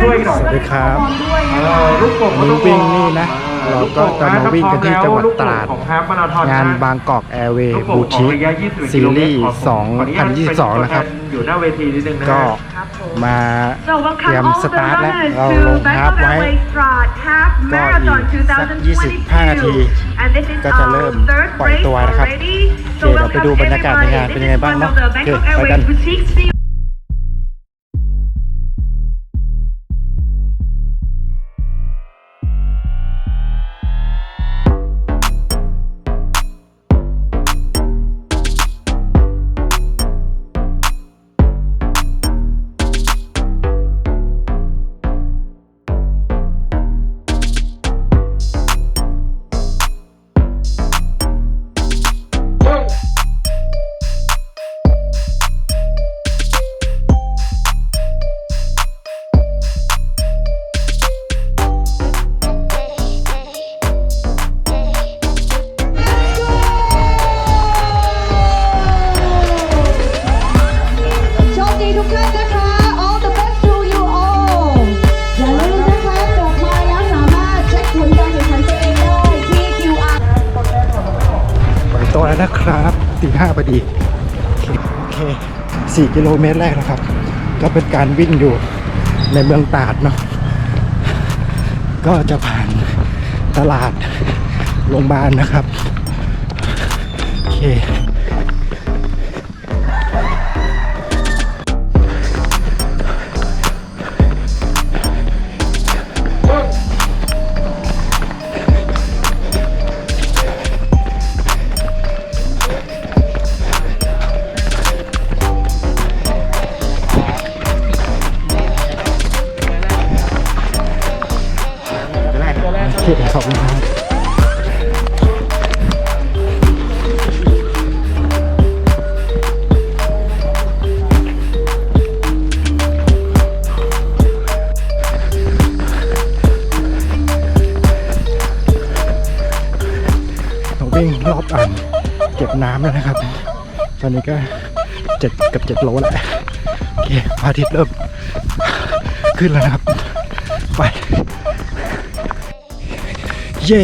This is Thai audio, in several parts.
ช่วยหน่อยสวัสดีครับเออลูกโป่งวันนี้วิ่งนี่นะ เราก็จะมาวิ่งกันที่จังหวัดตราดของฮาล์ฟมาราธอนงานนะบางกอกแอร์เวย์ลูกโป่บูงขอชิงระยะ20ซีกิโลเมรีตรส์ขอผมขออนุญาตเป็นตัว2022 นะครับแทอยู่หน้าเวทีนิดนึงนะก็ฮะมา So เตรียม welcome all ส the ตาร์ทแล้ว runners เรา to ลงฮาร์ฟ Bangkok ไว้ Airways Strad Half ก็ Marathon อีกสัก2022 25นาที and this is ก็จะเริ่ม our third ปล่อย race ตัวนะครับ already โอเคเดี๋ยวไปดูบรรยากาศในงานเป็นยังไงบ้างเนอะ This is one of the โอเค Bangkok ไปกัน อีกโอเคสี่กิโลเมตรแรกนะครับ ก็เป็นการวิ่งอยู่ในเมืองตาดเนาะก็จะผ่านตลาดโรงพยาบาลนะครับ โอเค อนนี้ก็เจ็ดกับเจ็ดโลแหละโอเคพระอาทิตย์เริ่ม ขึ้นแล้วนะครับ ไป เย่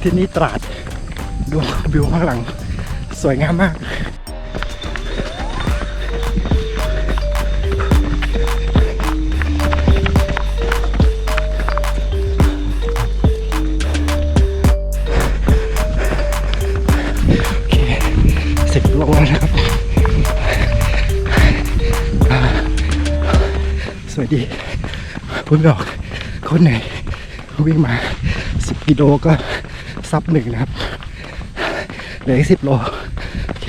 ที่นี่ตราดดูวิวข้างหลัง สวยงามมาก พูดไม่ออกคนไหนวิ่งมา 10 กิโลก็ซับหนึ่งนะครับเหลืออีกสิบโลโอเค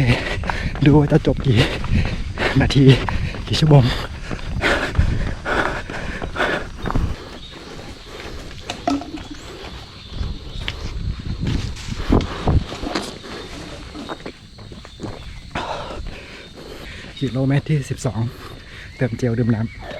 ดูว่าจะจบกี่นาทีกี่ชั่วโมงกิโลเมตรที่ 12 เติมเจลดื่มน้ำ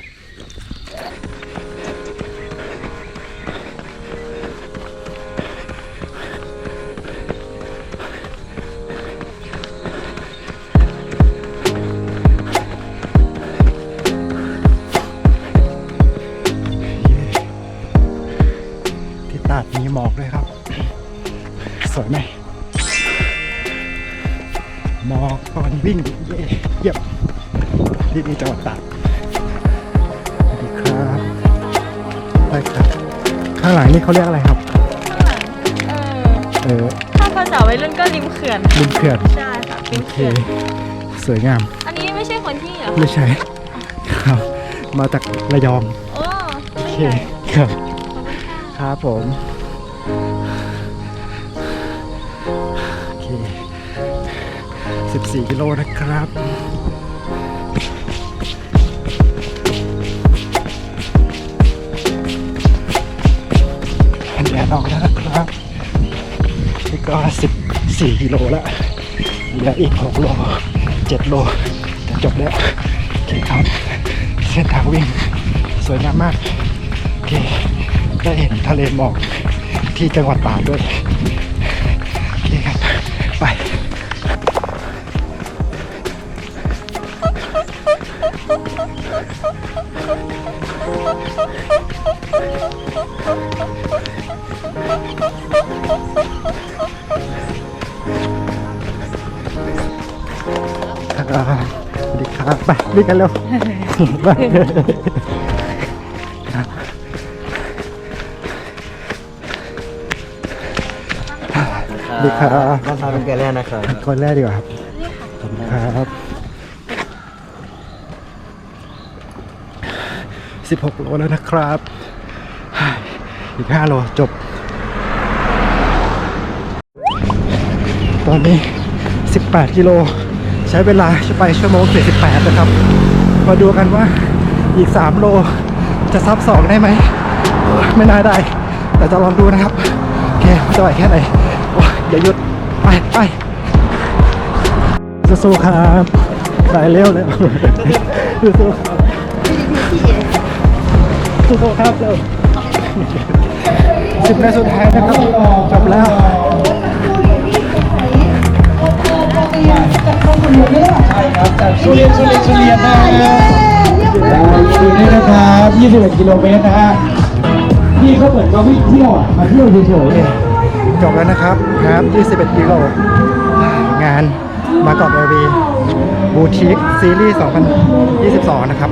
ไปครับ ข้างหลังนี่เขาเรียกอะไรครับเออเออถ้าภาษาวัยรุ่นก็ริมเขื่อน ริมเขื่อนใช่ค่ะริโอมเคเขื่อน สวยงาม อันนี้ไม่ใช่คนที่เหรอไม่ใช่ ครับ มาจากระยอง โอ้โอไม่เค ใช่ครับ ครับผม โอเค 14 กิโลนะครับ ออกแล้วนะครับนี่ก็14กิโลแล้วเหลืออีก6โล7โลจะจบแล้วโอเคครับเส้นทางวิ่งสวยงามมากโอเคได้เห็นทะเลหมอกที่จังหวัดตากด้วยโอเคครับไป ไปวิ่งกันเร็วไปดีครับบ้านพาเป็นแกแรกนะครับคนแรกดีกว่าครับขอบคุณครับสิบหกโลแล้วนะครับ อีกห้าโลจบ ตอนนี้ 18 กิโล ใช้เวลาไปชั่วโมง 48 นะครับ มาดูกันว่าอีก 3 โลจะซับสองได้ไหม ไม่น่าได้ แต่จะลองดูนะครับ โอเคจะไหวแค่ไหนอยอย่าหยุด ไปไปสู้ๆครับสายเร็วเลยสู้ๆสู้ๆครับเร็วสิบนาทีสุดท้ายนะครับจบแล้ว สุเรียนสุเรียนสุเรียนนะฮะสุเรียนนะครับ21กิโลเมตรนะฮะพี่เขาเหมือนมาวิ่งเที่ยวอะมาเที่ยวเฉยๆเนี่ยจบแล้วนะครับครับ21กิโลงานมากอกเอวีบูทิกซีรีส์ 2022 นะครับ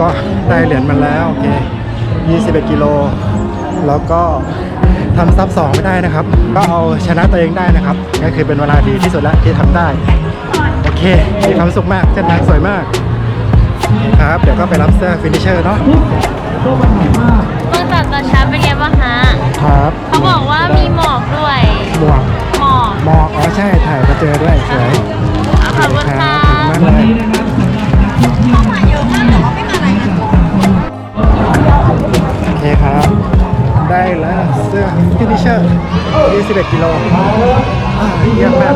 ก็ได้เหรียญมาแล้ว โอเค 21 กิโล แล้วก็ ทำซับ2ไม่ได้นะครับ ก็เอาชนะตัวเองได้นะครับก็คือเป็นเวลาดีที่สุดแล้วที่ทำได้ โอเค มีความสุขมากเส้นทางสวยมากโอเคครับ เดี๋ยวก็ไปรับเสื้อฟินิชเชอร์เนาะเมื่อตอนตอนเช้าเป็นไงบ้างฮะครับเขาบอกว่ามีหมอกด้วย หมวกหมอกหมอกอ๋อใช่ถ่ายมาเจอด้วยสวย 21กิโลอ่าเยี่ยมมาก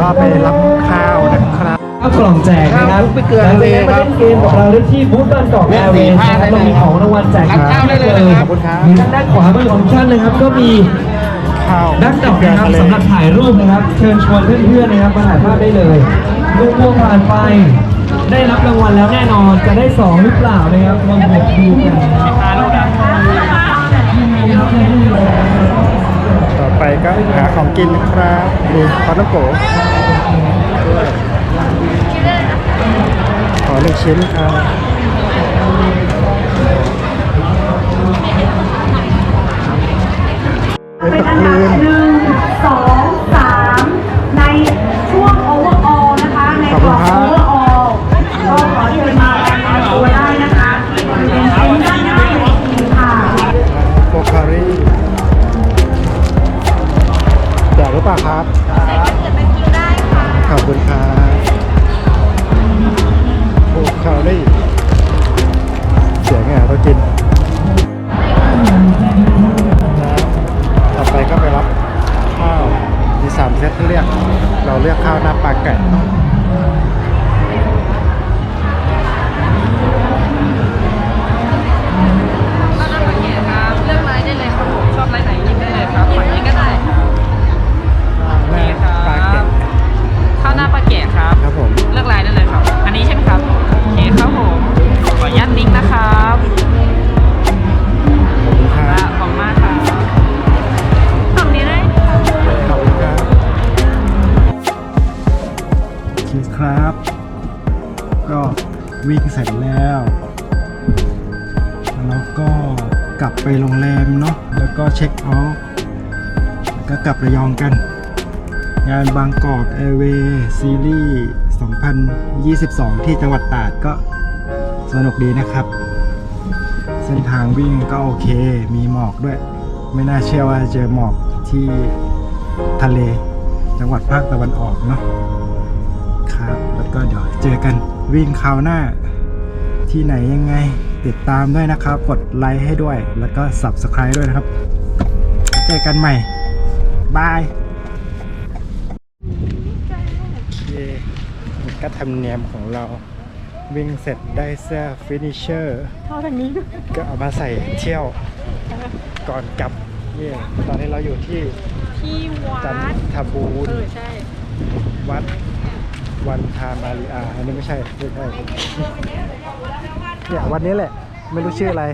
ก็ไปรับข้าวนะครับข้าวกล่องแจกนะครับไปเกลือหลังเลจากยนั้นคมารับเล่นเกมกับเราได้ที่บูธบ้านกอกแอร์เวย์นะครับเรามีของรางวัลแจกรับข้าวได้เลยนะครับขอบคุณครับมีด้านด้านขวามือของท่านนะครับ ก็มีข้าวนักดอกเกลือนะครับทะเลสำหรับถ่ายรูปนะครับ เชิญชวนเพื่อนๆนะครับมาถ่ายภาพได้เลยลูกพวงผ่านไปได้รับรางวัลแล้วแน่นอนจะได้สองหรือเปล่านะครับลองบวกดูกัน ก็หาของกินนะครับมีคอนน้ำโกขอหนึ่งชิ้นครับเป็นเป็นตะอันกลืน วิ่งเสร็จแล้ว แล้วก็กลับไปโรงแรมเนาะแล้วก็เช็คเอาท์แล้วก็กลับระยองกัน งานบางกอกแอร์เวย์ซีรีส์ 2022 ที่จังหวัดตราดก็สนุกดีนะครับ เส้นทางวิ่งก็โอเคมีหมอกด้วย ไม่น่าเชื่อว่าจะเจอหมอกที่ทะเล จังหวัดภาคตะวันออกเนาะครับ แล้วก็เดี๋ยวเจอกัน วิ่งคราวหน้า ที่ไหนยังไง ติดตามด้วยนะครับ กดไลค์ให้ด้วย แล้วก็ Subscribe ด้วยนะครับเจอกันใหม่ บายโอเคนี่ก็ทำเนียมของเราวิ่งเสร็จได้เสื้อฟินิชเชอร์ก็เอามาใส่เที่ยวก่อนกลับเย่ตอนนี้เราอยู่ที่ที่วัจันดทบูรเอณ์อใช่วัด วันทามาริอาอันนี้ไม่ใช่ไม่ใช่เนี่ยวันนี้แหละ ไม่รู้ชื่ออะไร